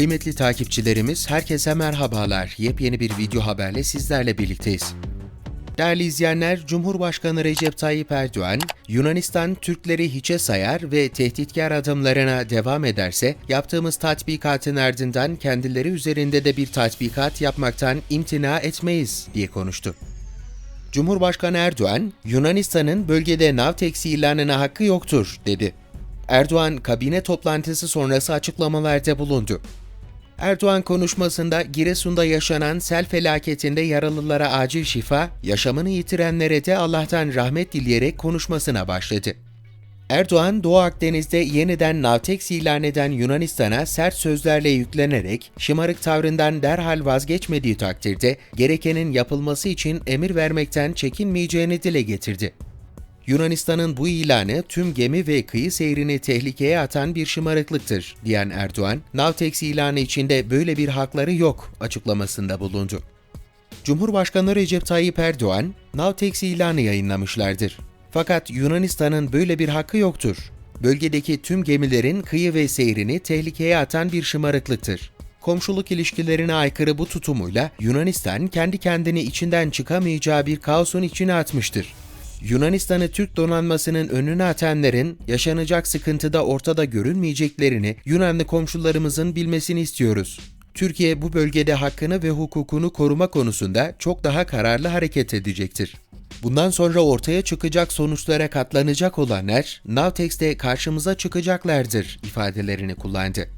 Kıymetli takipçilerimiz, herkese merhabalar. Yepyeni bir video haberle sizlerle birlikteyiz. Değerli izleyenler, Cumhurbaşkanı Recep Tayyip Erdoğan, Yunanistan Türkleri hiçe sayar ve tehditkar adımlarına devam ederse, yaptığımız tatbikatın ardından kendileri üzerinde de bir tatbikat yapmaktan imtina etmeyiz diye konuştu. Cumhurbaşkanı Erdoğan, Yunanistan'ın bölgede Navtex ilanına hakkı yoktur, dedi. Erdoğan, kabine toplantısı sonrası açıklamalarda bulundu. Erdoğan konuşmasında Giresun'da yaşanan sel felaketinde yaralılara acil şifa, yaşamını yitirenlere de Allah'tan rahmet dileyerek konuşmasına başladı. Erdoğan, Doğu Akdeniz'de yeniden Navtex ilan eden Yunanistan'a sert sözlerle yüklenerek şımarık tavrından derhal vazgeçmediği takdirde gerekenin yapılması için emir vermekten çekinmeyeceğini dile getirdi. Yunanistan'ın bu ilanı tüm gemi ve kıyı seyrini tehlikeye atan bir şımarıklıktır, diyen Erdoğan, Navtex ilanı içinde böyle bir hakları yok açıklamasında bulundu. Cumhurbaşkanı Recep Tayyip Erdoğan, Navtex ilanı yayınlamışlardır. Fakat Yunanistan'ın böyle bir hakkı yoktur. Bölgedeki tüm gemilerin kıyı ve seyrini tehlikeye atan bir şımarıklıktır. Komşuluk ilişkilerine aykırı bu tutumuyla Yunanistan kendi kendini içinden çıkamayacağı bir kaosun içine atmıştır. Yunanistan'ı Türk donanmasının önüne atanların yaşanacak sıkıntıda ortada görünmeyeceklerini Yunanlı komşularımızın bilmesini istiyoruz. Türkiye bu bölgede hakkını ve hukukunu koruma konusunda çok daha kararlı hareket edecektir. Bundan sonra ortaya çıkacak sonuçlara katlanacak olanlar Navtex'te karşımıza çıkacaklardır ifadelerini kullandı.